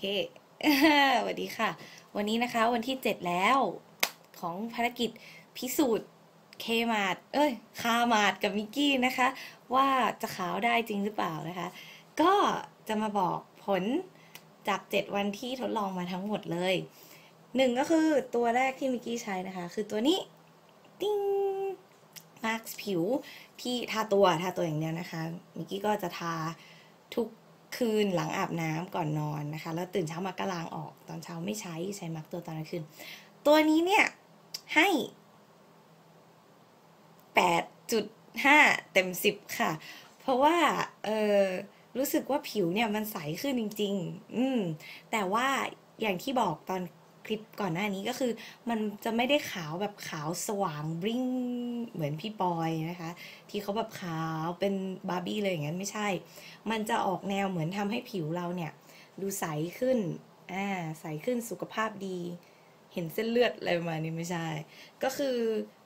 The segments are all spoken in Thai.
เฮ้สวัสดีค่ะ วันนี้นะคะวันที่ 7 แล้ว ของภารกิจพิสูจน์เคมาดเอ้ยคามาดกับมิกกี้นะคะ ว่าจะขาวได้จริงหรือเปล่านะคะ ก็จะมาบอกผลจาก 7 วันที่ทดลองมาทั้งหมดเลยหนึ่งก็คือตัวแรกที่มิกกี้ใช้นะคะ คือตัวนี้ ติ้งมาร์คผิวที่ทาตัวทาตัวอย่างเดียวนะคะมิกกี้ก็จะทาทุก คืนหลังอาบน้ำก่อนนอนนะคะ แล้วตื่นเช้ามาก็ล้างออก ตอนเช้าไม่ใช้ใช้มาร์กตัวตอนกลางคืน ตัวนี้เนี่ยให้แปดจุดห้าเต็มสิบค่ะ เพราะว่าเออรู้สึกว่าผิวเนี่ยมันใสขึ้นจริง ๆ อืมแต่ว่าอย่างที่บอกตอน คลิปก่อนหน้านี้ก็คือ มันจะไม่ได้ขาวแบบขาวสว่างบริ้งเหมือนพี่ปอยนะคะ ที่เขาแบบขาวเป็นบาร์บี้เลยอย่างนั้นไม่ใช่ มันจะออกแนวเหมือนทำให้ผิวเราเนี่ย ดูใสขึ้นอ่าใสขึ้นสุขภาพดี เห็นเส้นเลือดอะไรประมาณนี้ไม่ใช่ ก็คือ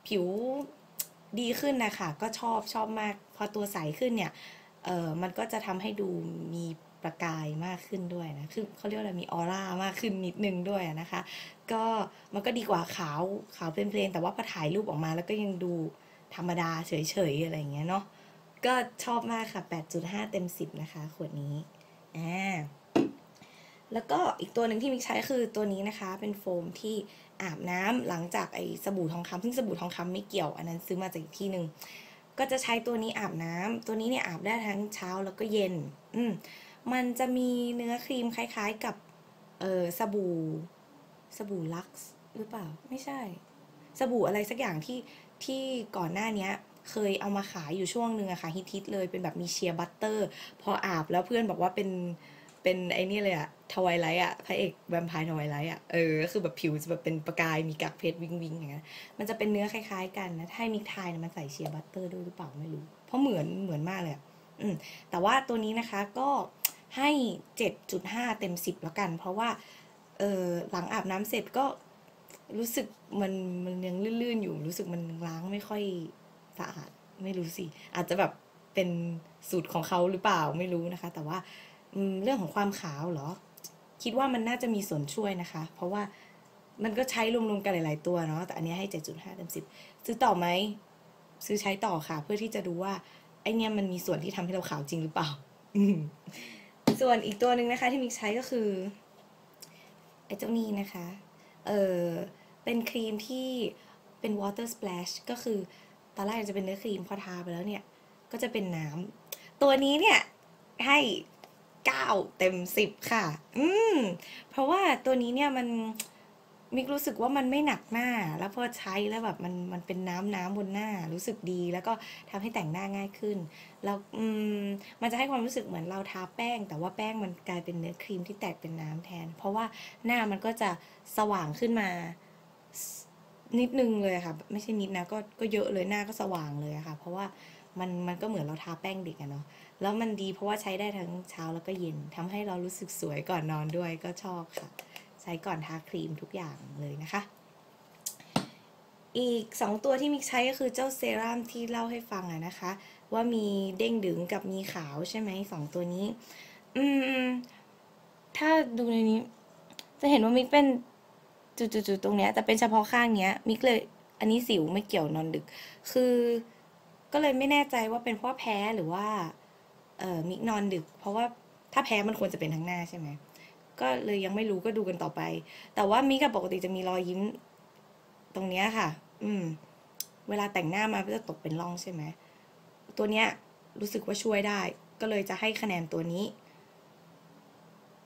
ผิวดีขึ้นนะคะก็ชอบชอบมาก พอตัวใสขึ้นเนี่ยเออมันก็จะทำให้ดูมี ประกายมากขึ้นด้วยนะ คือเขาเรียกว่าอะไรมีออร่ามากขึ้นนิดนึงด้วยนะคะ ก็มันก็ดีกว่าขาวขาวเพลนๆแต่ว่าพอถ่ายรูปออกมาแล้วก็ยังดูธรรมดาเฉยๆอะไรอย่างเงี้ยเนาะ ก็ชอบมากค่ะ 8.5 เต็ม 10 นะคะ ขวดนี้ อ่า แล้วก็อีกตัวหนึ่งที่มิกใช้คือตัวนี้นะคะ เป็นโฟมที่อาบน้ำหลังจากไอ้สบู่ทองคำซึ่งสบู่ทองคำไม่เกี่ยว อันนั้นซื้อมาจากอีกที่หนึ่ง ก็จะใช้ตัวนี้อาบน้ำตัวนี้เนี่ยอาบได้ทั้งเช้าแล้วก็เย็น อืม มันจะมีเนื้อครีมคล้ายๆกับ เออสบู่ สบู่ลักซ์หรือเปล่า ไม่ใช่ สบู่อะไรสักอย่างที่ที่ก่อนหน้านี้เคยเอามาขายอยู่ช่วงหนึ่งอะค่ะฮิตๆเลยเป็นแบบมีเชียร์บัตเตอร์ พออาบแล้วเพื่อนบอกว่าเป็นเป็นไอ้นี่เลยอะทวายไลท์อะพระเอกแวมไพร์ทวายไลท์อะเออก็คือแบบผิวจะแบบเป็นประกายมีกากเพชรวิงวิงอย่างเงี้ยมันจะเป็นเนื้อคล้ายๆ กันนะถ้ามิกทายนะมันใส่เชียร์บัตเตอร์ด้วยหรือเปล่าไม่รู้ เพราะเหมือนเหมือนมากเลยอืมแต่ว่าตัวนี้นะคะก็ ให้ 7.5 เต็ม 10 แล้วกัน เพราะว่าเออหลังอาบน้ำเสร็จก็รู้สึกมันมันยังลื่นๆอยู่ รู้สึกมันล้างไม่ค่อยสะอาดไม่รู้สิอาจจะแบบเป็นสูตรของเขาหรือเปล่าไม่รู้นะคะ แต่ว่าเรื่องของความขาวเหรอ คิดว่ามันน่าจะมีส่วนช่วยนะคะ เพราะว่ามันก็ใช้รวมๆกันหลาย ๆ ตัวเนาะแต่อันนี้ให้ 7.5เต็ม10 ซื้อต่อไหมซื้อใช้ต่อค่ะ เพื่อที่จะดูว่าไอเนี้ยมันมีส่วนที่ทำให้เราขาวจริงหรือเปล่า ส่วนอีกตัวหนึ่งนะคะที่มิกใช้ก็คือไอ้เจ้านี้นะคะ เออเป็นครีมที่เป็น water splash ก็คือตอนแรกจะเป็นเนื้อครีมพอทาไปแล้วเนี่ย ก็จะเป็นน้ำตัวนี้เนี่ยให้เก้าเต็มสิบค่ะ อืม เพราะว่าตัวนี้เนี่ยมัน มิกรู้สึกว่ามันไม่หนักหน้า แล้วพอใช้แล้วแบบมันมันเป็นน้ำน้ำบนหน้ารู้สึกดี แล้วก็ทำให้แต่งหน้าง่ายขึ้นแล้วอืมมันจะให้ความรู้สึกเหมือนเราทาแป้ง แต่ว่าแป้งมันกลายเป็นเนื้อครีมที่แตกเป็นน้ำแทน เพราะว่าหน้ามันก็จะสว่างขึ้นมานิดนึงเลยค่ะ ไม่ใช่นิดนะก็ก็เยอะเลยหน้าก็สว่างเลยค่ะ เพราะว่ามันมันก็เหมือนเราทาแป้งเด็กอะเนาะแล้วมันดีเพราะว่าใช้ได้ทั้งเช้าแล้วก็เย็นทำให้เรารู้สึกสวยก่อนนอนด้วยก็ชอบค่ะ ใช้ก่อนทาครีมทุกอย่างเลยนะคะ อีก 2 ตัวที่มิกใช้ก็คือเจ้าเซรั่มที่เล่าให้ฟังอะนะคะ ว่ามีเด้งดึงกับมีขาวใช่ไหมสองตัวนี้ อืม ถ้าดูในนี้ จะเห็นว่ามิกเป็นจุดๆๆตรงเนี้ยแต่เป็นเฉพาะข้างเนี้ยมิกเลยอันนี้สิวไม่เกี่ยวนอนดึก คือก็เลยไม่แน่ใจว่าเป็นเพราะแพ้หรือว่า เออมิกนอนดึก เพราะว่าถ้าแพ้มันควรจะเป็นทั้งหน้าใช่ไหม ก็เลยยังไม่รู้ก็ดูกันต่อไป แต่ว่ามิกับปกติจะมีรอยยิ้มตรงเนี้ยค่ะ อืม เวลาแต่งหน้ามาก็จะตกเป็นร่องใช่ไหมตัวเนี้ยรู้สึกว่าช่วยได้ ก็เลยจะให้คะแนนตัวนี้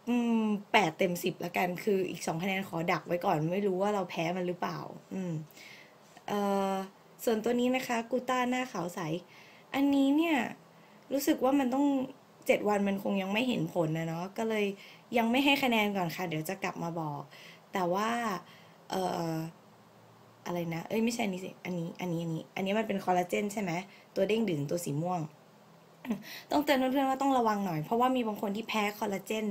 อืมแปดเต็มสิบแล้วกัน คืออีกสองคะแนนขอดักไว้ก่อน ไม่รู้ว่าเราแพ้มันหรือเปล่า อืม เอ่อ ส่วนตัวนี้นะคะ กูต้าหน้าขาวใส อันนี้เนี่ย รู้สึกว่ามันต้อง เจ็ดวันมันคงยังไม่เห็นผลนะเนาะก็เลยยังไม่ให้คะแนนก่อนค่ะ เดี๋ยวจะกลับมาบอก แต่ว่าเอ่ออะไรนะ เอ้ยไม่ใช่นี่สิ อันนี้ อันนี้ อันนี้ อันนี้มันเป็นคอลลาเจนใช่ไหม ตัวเด้งดึงตัวสีม่วง ต้องเตือนเพื่อนๆว่าต้องระวังหน่อย เพราะว่ามีบางคนที่แพ้คอลลาเจน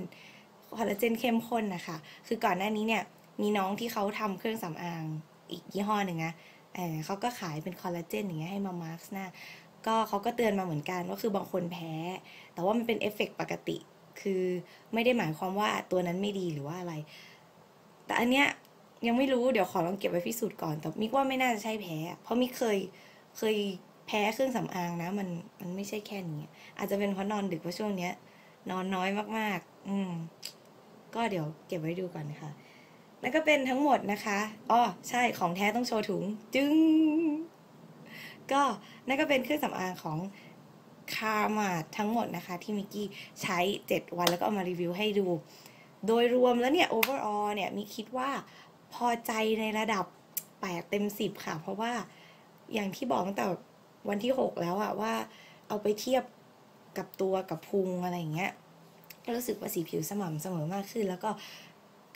คอลลาเจนเข้มข้นนะคะ คือก่อนหน้านี้เนี่ย มีน้องที่เขาทำเครื่องสำอางอีกยี่ห้อหนึ่งนะเออเขาก็ขายเป็นคอลลาเจนอย่างเงี้ยให้มามาร์กหน้า ก็เขาก็เตือนมาเหมือนกันว่าคือบางคนแพ้ แต่ว่ามันเป็นเอฟเฟกต์ปกติ คือไม่ได้หมายความว่าตัวนั้นไม่ดีหรือว่าอะไร แต่อันเนี้ยยังไม่รู้เดี๋ยวขอลองเก็บไว้พิสูจน์ก่อน แต่มิกว่าไม่น่าจะใช่แพ้ เพราะมิกเคยเคยแพ้เครื่องสำอางนะ มันมันไม่ใช่แค่นี้ อาจจะเป็นเพราะนอนดึกเพราะช่วงเนี้ย นอนน้อยมากๆ อืม ก็เดี๋ยวเก็บไว้ดูก่อนนะคะนั่นก็เป็นทั้งหมดนะคะ อ๋อ ใช่ ของแท้ต้องโชว์ถุง จึง ก็นั่นก็เป็นเครื่องสำอางของคาร์มาทั้งหมดนะคะ ที่มิกกี้ใช้ 7 วันแล้วก็เอามารีวิวให้ดู โดยรวมแล้วเนี่ย overall เนี่ยมิกคิดว่าพอใจในระดับ 8 เต็ม 10 ค่ะ เพราะว่าอย่างที่บอกตั้งแต่วันที่ 6 แล้วอะว่าเอาไปเทียบกับตัวกับพุงอะไรอย่างเงี้ยก็รู้สึกว่าสีผิวสม่ำเสมอมากขึ้น แล้วก็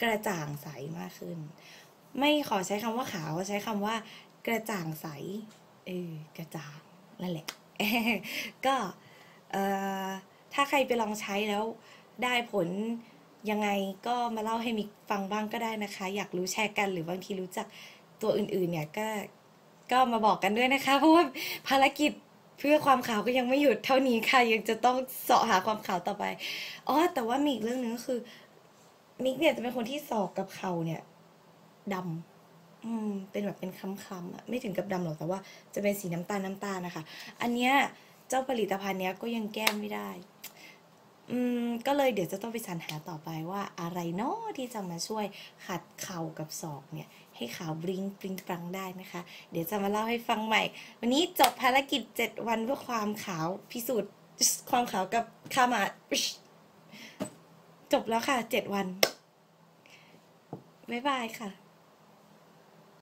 กระจ่างใสมากขึ้น ไม่ขอใช้คำว่าขาวใช้คำว่ากระจ่างใส เออกระจ่างนั่นแหละ ก็ถ้าใครไปลองใช้แล้วได้ผลยังไงก็มาเล่าให้มิกฟังบ้างก็ได้นะคะ อยากรู้แชร์กันหรือบางทีรู้จักตัวอื่นๆ เนี่ยก็ก็มาบอกกันด้วยนะคะ เพราะว่าภารกิจเพื่อความข่าวก็ยังไม่หยุดเท่านี้ค่ะ ยังจะต้องเสาะหาความข่าวต่อไปอ๋อแต่ว่ามีอีกเรื่องหนึ่งก็คือ มิกเนี่ยจะเป็นคนที่ศอกกับเขาเนี่ยดำ อืมเป็นแบบเป็นคล้ำๆอะไม่ถึงกับดำหรอกแต่ว่า จะเป็นสีน้ำตาลน้ำตาลนะคะ อันเนี้ยเจ้าผลิตภัณฑ์เนี้ยก็ยังแก้ไม่ได้ อืมก็เลยเดี๋ยวจะต้องไปสรรหาต่อไปว่าอะไรเนาะที่จะมาช่วยขัดเข่ากับศอกเนี่ย ให้ขาวบลิงปริงปรังได้นะคะ เดี๋ยวจะมาเล่าให้ฟังใหม่ วันนี้จบภารกิจ 7 วันเพื่อความขาวพิสูจน์ความขาวกับคามาจบแล้วค่ะ 7 วันบ๊ายบายค่ะ